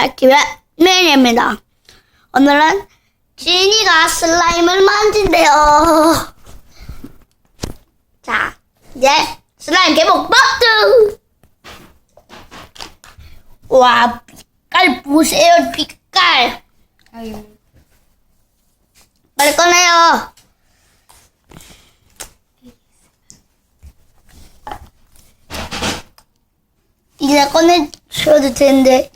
안녕하세요. 김현민입니다. 오늘은 지니가 슬라임을 만진대요. 자, 이제 슬라임 개봉 버튼! 와, 빛깔 보세요, 빛깔. 빨리 꺼내요. 이제 꺼내셔도 되는데.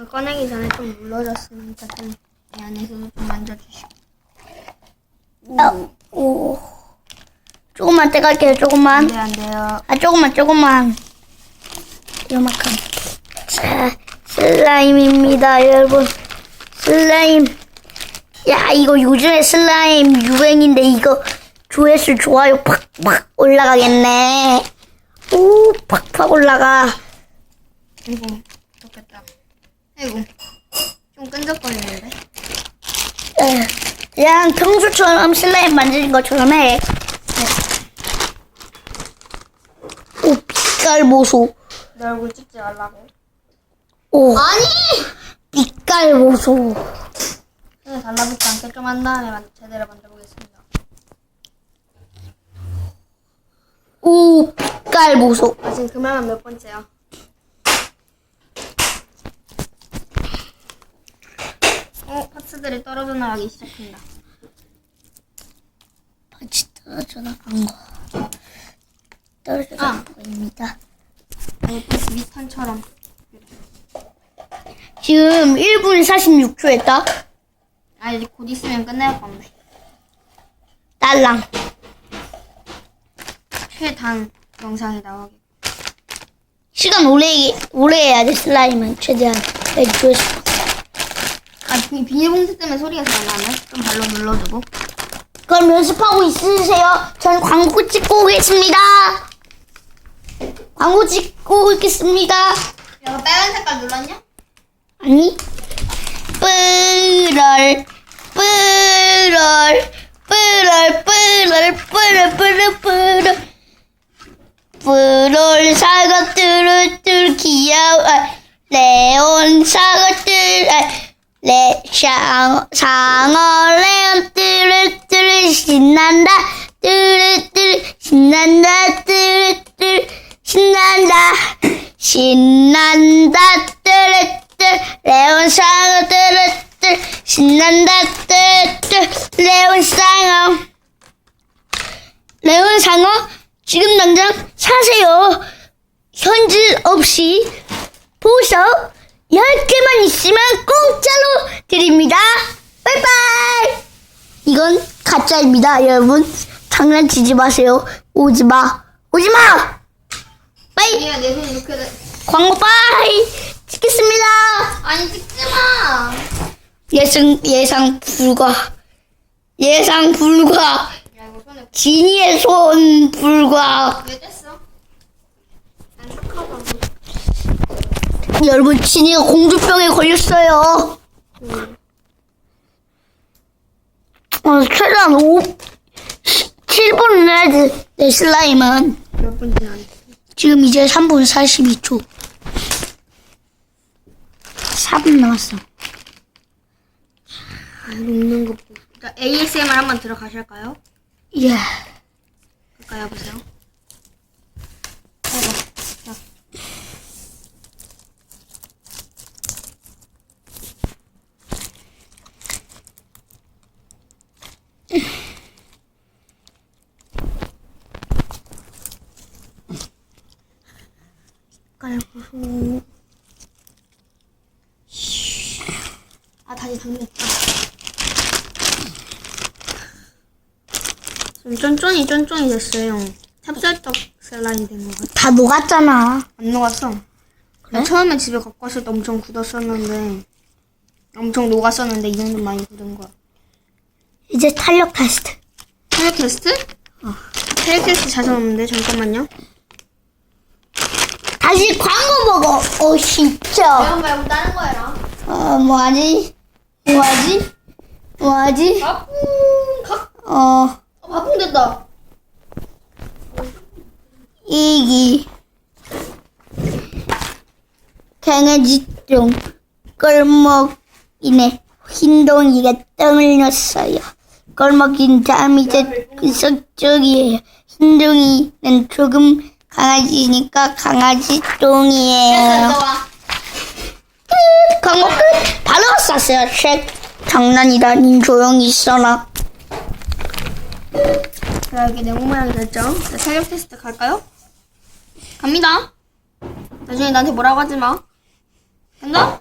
아, 꺼내기 전에 좀 물러졌으니까 좀 이 안에서 좀 만져주시고. 아, 오. 조금만 떼갈게요, 조금만. 네, 안 돼요. 아, 조금만, 조금만. 요만큼. 자, 슬라임입니다, 여러분. 슬라임. 야, 이거 요즘에 슬라임 유행인데, 이거 조회수 좋아요 팍팍 올라가겠네. 오, 팍팍 올라가. 아이고, 좋겠다. 아이고, 좀 끈적거리는데? 에, 그냥 평소처럼 슬라임 만지는 것처럼 해. 오, 빛깔 보소. 내 얼굴 찍지 말라고. 오, 아니! 빛깔 보소. 손에 달라붙지 않게 좀 한 다음에 만- 제대로 만져보겠습니다. 오, 빛깔 보소. 아, 지금 그만한 몇 번째야? 어, 파츠들이 떨어져 나가기 시작한다. 같이 떨어져 나간 거. 떨어져 아. 나간 거입니다. 아니, 그 미탄처럼. 지금 1분 46초 했다. 아, 이제 곧 있으면 끝낼 건데. 딸랑. 최단 영상이 나오게. 시간 오래, 오래 해야 돼, 슬라임은. 최대한. 조회수. 아, 비- 비닐봉지 때문에 소리가 잘 나네. 좀 발로 눌러주고. 그럼 연습하고 있으세요. 전 광고 찍고 오겠습니다. 광고 찍고 오겠습니다. 야, 빨간 색깔 눌렀냐? 아니, 뿌럴, 뿌럴, 뿌럴, 뿌럴, 뿌럴, 뿌럴, 뿌럴. 뿌럴 사과 뚜루뚜루 귀여워. 아, 레온 사과 뚜루, 아, 레, 샹, 상어 레온 뚜루뚜루 신난다. 뚜루뚜루 신난다. 뚜루뚜루 신난다. 신난다. 뚜루뚜루 레온 상어 뚜루뚜루 신난다. 뚜루뚜루 레온 상어. 레온 상어 지금 당장 사세요. 현질 없이 보석 10개만 있으면 공짜로 드립니다. 바이바이. 이건 가짜입니다, 여러분. 장난치지 마세요. 오지 마. 오지 마. 빠이. 아니야, 내 손 이렇게 돼. 광고 빠이. 찍겠습니다. 아니, 찍지 마! 예상 예상 불가. 예상 불가. 야, 이거 손에 지니의 손 불가. 왜 뗐어? 안 착하다. 여러분, 지니가 공주병에 걸렸어요. 어, 최대한 5, 7분 내야 돼, 내 슬라임은. 몇 했어? 지금 이제 3분 42초. 4분 남았어. 아, 녹는 거 보고. 자, ASMR 한번 들어가실까요? 예. 가까이 와보세요. 아이고, 자. 깔보소. 아, 다시 잠겼다. 좀 쫀쫀이 쫀쫀이 됐어요. 찹쌀떡 슬라임 된 거 같아. 다 녹았잖아. 안 녹았어. 나 처음에 집에 갖고 왔을 때 엄청 굳었었는데 엄청 녹았었는데 이 정도 많이 굳은 거야. 이제 탄력 테스트. 체력 테스트? 어. 체력 테스트 자신 없는데 잠깐만요. 다시 광고 보고. 어, 진짜. 매운 말고 다른 거 해라. 어, 뭐하지? 뭐하지? 뭐하지? 바풍 각. 어, 어, 바풍 됐다. 이기. 강아지 좀 꼴목이네 흰동이가 똥을 넣었어요. 꼴목이는 잠이 그 서쪽이에요. 흰동이는 조금 강아지니까 강아지 똥이에요. 광고 끝! 쐈어요, 책. 장난이다, 님 조용히 있어라. 자, 여기 네모 모양이 됐죠? 자, 체력 테스트 갈까요? 갑니다. 나중에 나한테 뭐라고 하지 마. 간다?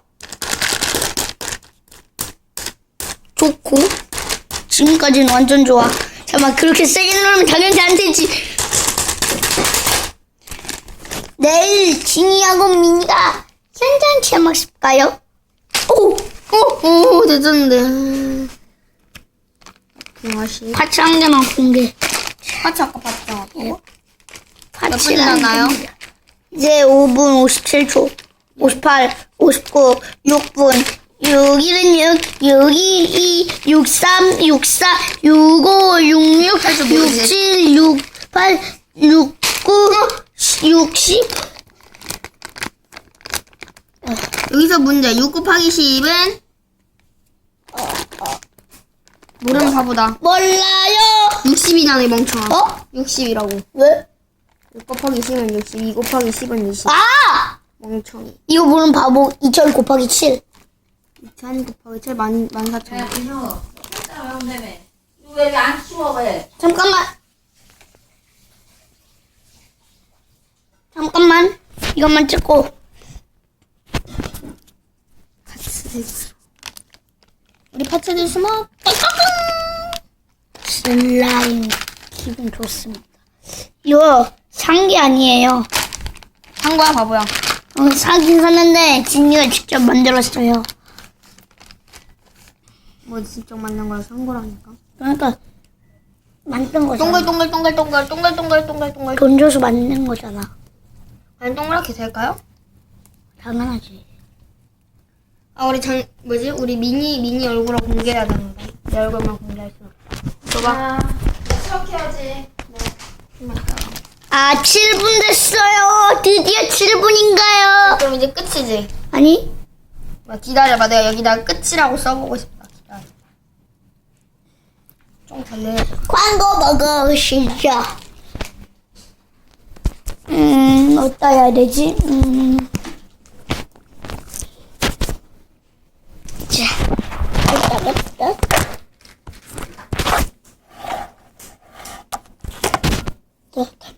좋고. 지금까지는 완전 좋아. 잠깐만, 그렇게 세게 누르면 당연히 안 되지. 내일 진이하고 민이가 현장 체험학습 가요? 오! 오, 오, 됐었는데. 그맛이 파츠 한 개만 공개. 파츠 아까 봤죠? 어? 몇 분이 남나요? 이제 5분 57초, 58, 59, 6분, 6, 1은 6, 6, 2, 2, 6, 3, 6, 4, 6, 5, 6, 6, 그래서 6, 뭐지? 7, 6, 8, 6, 9, 60. 여기서 문제. 6 곱하기 10은? 모르는 바보다. 몰라요. 60이잖아, 이 멍청아. 어? 60이라고. 왜? 6 곱하기 10은 60, 2 곱하기 10은 20. 아! 멍청이. 이거 모르는 바보 2000 곱하기 7. 2000 곱하기 7, 만, 14,000. 야, 민호, 진짜 외운다며. 이거 왜안 치워, 왜? 잠깐만. 잠깐만. 이것만 찍고. 우리 파츠들 숨어. 슬라임 기분 좋습니다. 이거 산 게 아니에요. 한 거야, 바보야. 어, 사긴 샀는데 진이가 직접 만들었어요. 뭐 직접 만든 거라서 한 거라니까. 그러니까 만든 거잖아. 동글 동글 동글 동글 동글 동글 동글 동글. 돈 줘서 만든 거잖아. 아니 동그랗게 될까요? 당연하지. 아 우리 장 뭐지? 우리 미니 미니 얼굴을 공개해야 되는 거. 내 얼굴만 공개할 수 없어. 줘봐. 아, 시작해야지. 아 7분 됐어요. 드디어 7분인가요? 그럼 이제 끝이지. 아니 막 기다려봐. 내가 여기다 끝이라고 써보고 싶다. 기다려. 좀 달래야지. 광고 먹으시죠. 음 어디다 해야 되지? 음. 너 가만.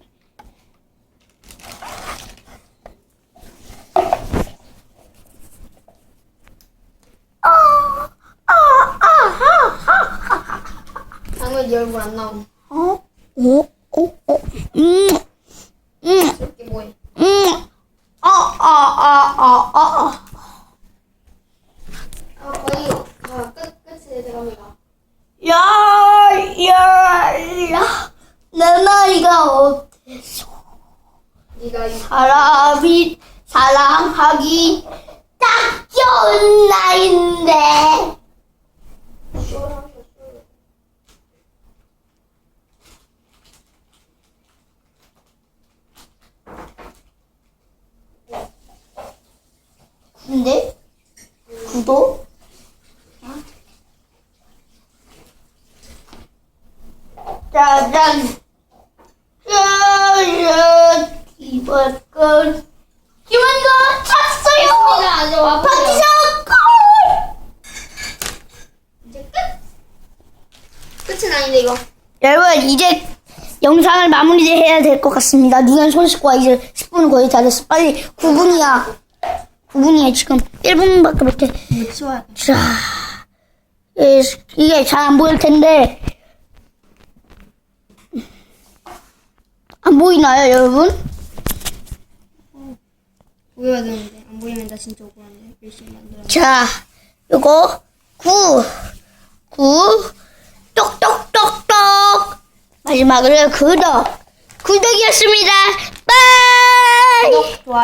방금 이안 나옴. 어? 어? 어? 어? 음. 보기 딱 좋은 나인데. 근데 구독? 짜잔 짜잔 기본권 기본권 아주 와보세요. 박지성 골 이제 끝. 끝은 아닌데 이거. 여러분 이제 영상을 마무리해야 될 것 같습니다 누난 손 씻고 와 이제 10분 거의 다 됐어 빨리 9분이야 9분이야 지금 1분밖에 못해. 자, 예, 이게 잘 안 보일 텐데 안 보이나요, 여러분? 보여야 되는데 안 보이면 나 진짜 억울한데 열심히 만들어. 자, 요거 구, 구, 똑똑똑똑 마지막으로 구독, 구독이었습니다. 빠이. 좋아.